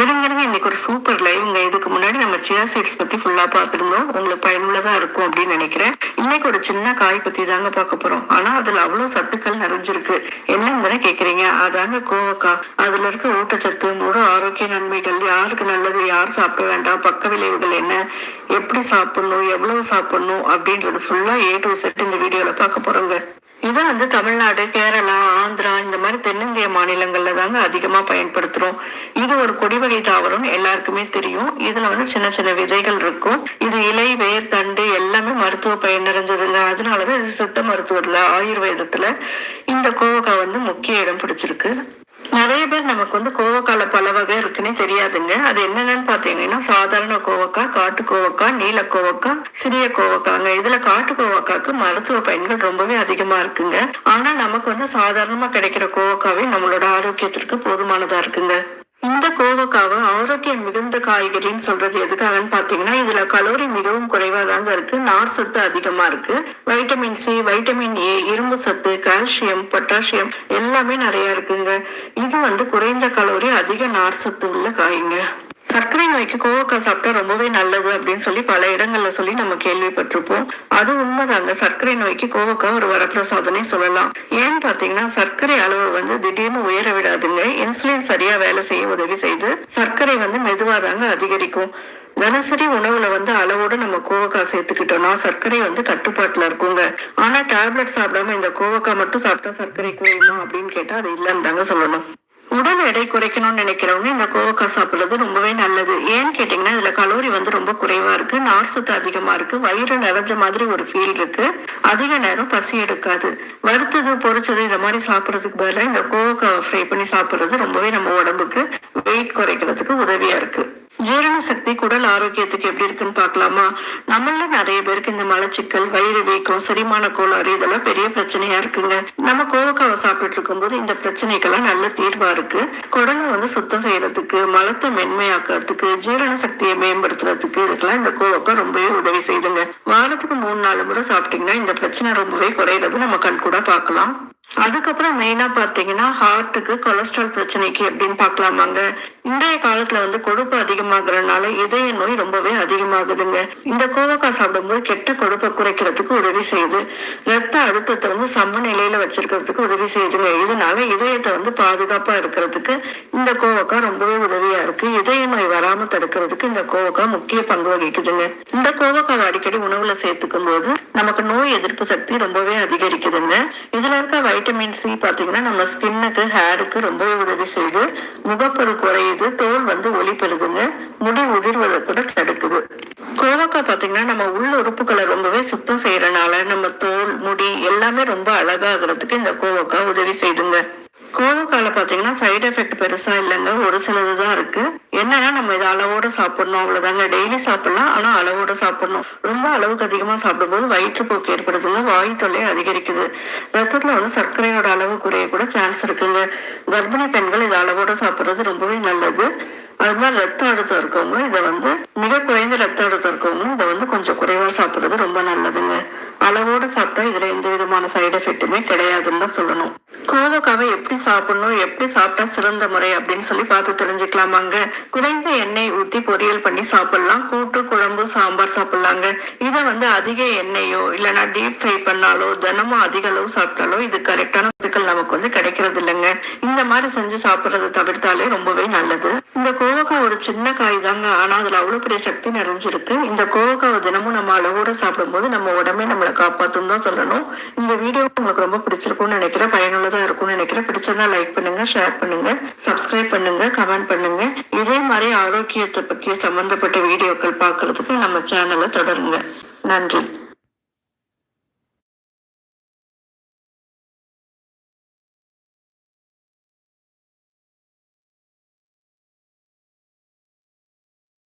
இருங்க இன்னைக்கு ஒரு சூப்பர் லைவ்ங்க இதுக்கு முன்னாடி நம்ம சியா சீட்ஸ் பத்தி ஃபுல்லா பார்த்துருந்தோம். உங்களுக்கு பயனுள்ளதா இருக்கும் அப்படின்னு நினைக்கிறேன். இன்னைக்கு ஒரு சின்ன காய் பத்தி தாங்க பார்க்க போறோம். ஆனா அதுல அவ்வளவு சத்துக்கள் நிறைஞ்சிருக்கு. என்னன்னு தானே கேக்குறீங்க? அதாங்க கோவக்காய் அதுல இருக்க ஊட்டச்சத்து முழு ஆரோக்கிய நன்மைகள் யாருக்கு நல்லது யார் சாப்பிட வேண்டாம் பக்க விளைவுகள் என்ன எப்படி சாப்பிடணும் எவ்வளவு சாப்பிடணும் அப்படின்றது ஃபுல்லா ஏ டு செட் இந்த வீடியோல பார்க்க போறோங்க. இதான் வந்து தமிழ்நாடு கேரளா மாநிலங்கள்ல தாங்க அதிகமா பயன்படுத்துறோம். இது ஒரு கொடி வகை தாவரம் எல்லாருக்குமே தெரியும். இதுல வந்து சின்ன சின்ன விதைகள் இருக்கும். இது இலை வேர் தண்டு எல்லாமே மருத்துவ பயன் நிறைஞ்சதுங்க. அதனால தான் இது சித்த மருத்துவத்தில் ஆயுர்வேதத்தில் இந்த கோவக்காய் வந்து முக்கிய இடம் பிடிச்சிருக்கு. நிறைய பேர் நமக்கு வந்து கோவக்கால பல வகை இருக்குன்னே தெரியாதுங்க. அது என்னென்னு பார்த்தீங்கன்னா சாதாரண கோவக்காய் காட்டு கோவக்காய் நீல கோவக்காய் சிறிய கோவக்காங்க இதுல காட்டு கோவக்காய்க்கு மருத்துவ பயன்கள் ரொம்பவே அதிகமா இருக்குங்க. ஆனா நமக்கு வந்து சாதாரணமா கிடைக்கிற கோவக்காவே நம்மளோட ஆரோக்கியத்திற்கு போதுமானதா இருக்குங்க. இந்த கோவக்காவை ஆரோக்கியம் மிகுந்த காய்கறின்னு சொல்றது எதுக்காகன்னு பாத்தீங்கன்னா இதுல கலோரி மிகவும் குறைவா தாங்க இருக்கு. நார் சத்து அதிகமா இருக்கு. வைட்டமின் சி வைட்டமின் ஏ இரும்பு சத்து கால்சியம் பொட்டாசியம் எல்லாமே நிறைய இருக்குங்க. இது வந்து குறைந்த கலோரி அதிக நார் சத்து உள்ள காய்ங்க. சர்க்கரை நோய்க்கு கோவக்காய் சாப்பிட்டா ரொம்பவே நல்லது அப்படின்னு சொல்லி பல இடங்கள்ல சொல்லி நம்ம கேள்விப்பட்டிருப்போம். அது உண்மைதாங்க. சர்க்கரை நோய்க்கு கோவக்காய் ஒரு வரப்பிரசாதனை சொல்லலாம். ஏன்னு பாத்தீங்கன்னா சர்க்கரை அளவு வந்து திடீர்னு உயர விடாதுங்க. இன்சுலின் சரியா வேலை செய்ய உதவி செய்து சர்க்கரை வந்து மெதுவாதாங்க அதிகரிக்கும். தினசரி உணவுல வந்து அளவோடு நம்ம கோவக்காய் சேர்த்துக்கிட்டோம்னா சர்க்கரை வந்து கட்டுப்பாட்டுல இருக்குங்க. ஆனா டேப்லெட் சாப்பிடாம இந்த கோவக்காய் மட்டும் சாப்பிட்டா சர்க்கரை குறையுமா அப்படின்னு கேட்டா அது இல்லைன்னு தாங்க சொல்லணும். உடல் எடை குறைக்கணும்னு நினைக்கிறவங்க இந்த கோவக்காய் சாப்பிட்றது ரொம்பவே நல்லது. ஏன்னு கேட்டிங்கன்னா இதில் கலோரி வந்து ரொம்ப குறைவாக இருக்குது நார் சத்து அதிகமாக இருக்குது வயிறு நிறைஞ்ச மாதிரி ஒரு ஃபீல் இருக்குது அதிக நேரம் பசி எடுக்காது. வறுத்தது பொறிச்சது இந்த மாதிரி சாப்பிட்றதுக்கு பதிலாக இந்த கோவக்காய் ஃப்ரை பண்ணி சாப்பிட்றது ரொம்பவே நம்ம உடம்புக்கு வெயிட் குறைக்கிறதுக்கு உதவியாக இருக்குது ஜீரண சக்தி குடல் ஆரோக்கியத்துக்கு எப்படி இருக்குன்னு பார்க்கலாமா? நம்மள நிறைய பேருக்கு இந்த மலச்சிக்கல் வயிறு வீக்கம் செரிமான கோளாறு இதெல்லாம் பெரிய பிரச்சனையா இருக்குங்க. நம்ம கோவக்காவை சாப்பிட்டுட்டு இருக்கும்போது இந்த பிரச்சனைக்கெல்லாம் நல்ல தீர்வா இருக்கு. குடலை வந்து சுத்தம் செய்யறதுக்கு மலத்தை மென்மையாக்குறதுக்கு ஜீரண சக்தியை மேம்படுத்துறதுக்கு இதுக்கெல்லாம் இந்த கோவக்காய் ரொம்பவே உதவி செய்துங்க. வாரத்துக்கு மூணு நாலு முறை சாப்பிட்டீங்கன்னா இந்த பிரச்சனை ரொம்பவே குறையிறது நம்ம கண் கூட பார்க்கலாம். அதுக்கப்புறம் மெயினா பாத்தீங்கன்னா ஹார்ட்டுக்கு கொலஸ்ட்ரால் பிரச்சனைக்கு எப்படின்னு பார்க்கலாமாங்க. இன்றைய காலத்துல வந்து கொழுப்பு அதிகமாகறதுனால இதய நோய் ரொம்பவே அதிகமாகுதுங்க. இந்த கோவக்காய் சாப்பிடும்போது கெட்ட கொழுப்பை குறைக்கிறதுக்கு உதவி செய்யுது. ரத்த அழுத்தத்தை வந்து சமநிலையில வச்சிருக்கிறதுக்கு உதவி செய்யுதுங்க. இதனால இதயத்தை வந்து பாதுகாப்பா இருக்கிறதுக்கு இந்த கோவக்காய் ரொம்பவே உதவியா இருக்கு. இதய நோய் வராம தடுக்கிறதுக்கு இந்த கோவக்காய் முக்கிய பங்கு வகிக்குதுங்க. இந்த கோவக்காய் அடிக்கடி உணவுல சேர்த்துக்கும் போது நமக்கு நோய் எதிர்ப்பு சக்தி ரொம்பவே அதிகரிக்குதுங்க. இதுல இருக்க வைட்டமின் சி பாத்தீங்கன்னா நம்ம ஸ்கின்னுக்கு ஹேருக்கு ரொம்பவே உதவி செய்யுது. முகப்பரு குறையுது. தோல் வந்து ஒளி பெறுதுங்க. முடி உதிர்வதை கூட தடுக்குது. கோவக்காய் பாத்தீங்கன்னா நம்ம உள்ள உறுப்புகளை ரொம்பவே சுத்தம் செய்யறனால நம்ம தோல் முடி எல்லாமே ரொம்ப அழகாகிறதுக்கு இந்த கோவக்காய் உதவி செய்துங்க. கோவக்கால பார்த்தீங்கன்னா சைடு எஃபெக்ட் பெருசா இல்லைங்க. ஒரு சிலது தான் இருக்கு. என்னன்னா நம்ம இதை அளவோட சாப்பிடணும் அவ்வளவுதாங்க. டெய்லி சாப்பிடலாம் ஆனா அளவோட சாப்பிடணும். ரொம்ப அளவுக்கு அதிகமா சாப்பிடும்போது வயிற்றுப்போக்கு ஏற்படுதுங்க. வாயு தொல்லை அதிகரிக்குது. ரத்தத்துல வந்து சர்க்கரையோட அளவு குறைய கூட சான்ஸ் இருக்குங்க. கர்ப்பிணி பெண்கள் இதை அளவோட சாப்பிடுறது ரொம்பவே நல்லது. அது மாதிரி ரத்த அழுத்தம் இருக்கவங்க இதை வந்து மிக குறைந்த ரத்த அழுத்தம் இருக்கவங்க இதை வந்து கொஞ்சம் குறைவா சாப்பிடுறது ரொம்ப நல்லதுங்க. அளவோட சாப்பிட்டா இதுல எந்த விதமான சைடு எஃபெக்ட்டுமே கிடையாதுன்னு தான் சொல்லணும். கோவக்காவை எப்படி சாப்பிடணும் எப்படி சாப்பிட்டா சிறந்த முறை அப்படின்னு சொல்லி பார்த்து தெரிஞ்சுக்கலாமாங்க. குறைந்த எண்ணெய் ஊத்தி பொரியல் பண்ணி சாப்பிடலாம். கூட்டு குழம்பு சாம்பார் சாப்பிடலாங்க. இதை வந்து அதிக எண்ணெயோ இல்லைன்னா டீப் ஃப்ரை பண்ணாலோ தினமும் அதிக அளவு சாப்பிட்டாலோ இது கரெக்டான சத்துக்கள் நமக்கு வந்து கிடைக்கிறது இல்லைங்க இந்த மாதிரி செஞ்சு சாப்பிட்றதை தவிர்த்தாலே ரொம்பவே நல்லது. இந்த கோவக்காய் ஒரு சின்ன காய் தாங்க ஆனா அதுல அவ்வளவு பெரிய சக்தி நிறைஞ்சிருக்கு. இந்த கோவக்காவை தினமும் நம்ம அளவோட சாப்பிடும்போது நம்ம உடம்பே நம்மளை காப்பாற்றும் தான் சொல்லணும். இந்த வீடியோ உங்களுக்கு ரொம்ப பிடிச்சிருக்கும்னு நினைக்கிறேன். பயனுள்ளதா இருக்கும்னு நினைக்கிறேன். பிடிச்சிருந்தா லைக் பண்ணுங்க ஷேர் பண்ணுங்க சப்ஸ்கிரைப் பண்ணுங்க கமெண்ட் பண்ணுங்க. இதே மாதிரி ஆரோக்கியத்தை பற்றிய சம்பந்தப்பட்ட வீடியோக்கள் பார்க்கறதுக்கு நம்ம சேனலை தொடருங்க. நன்றி.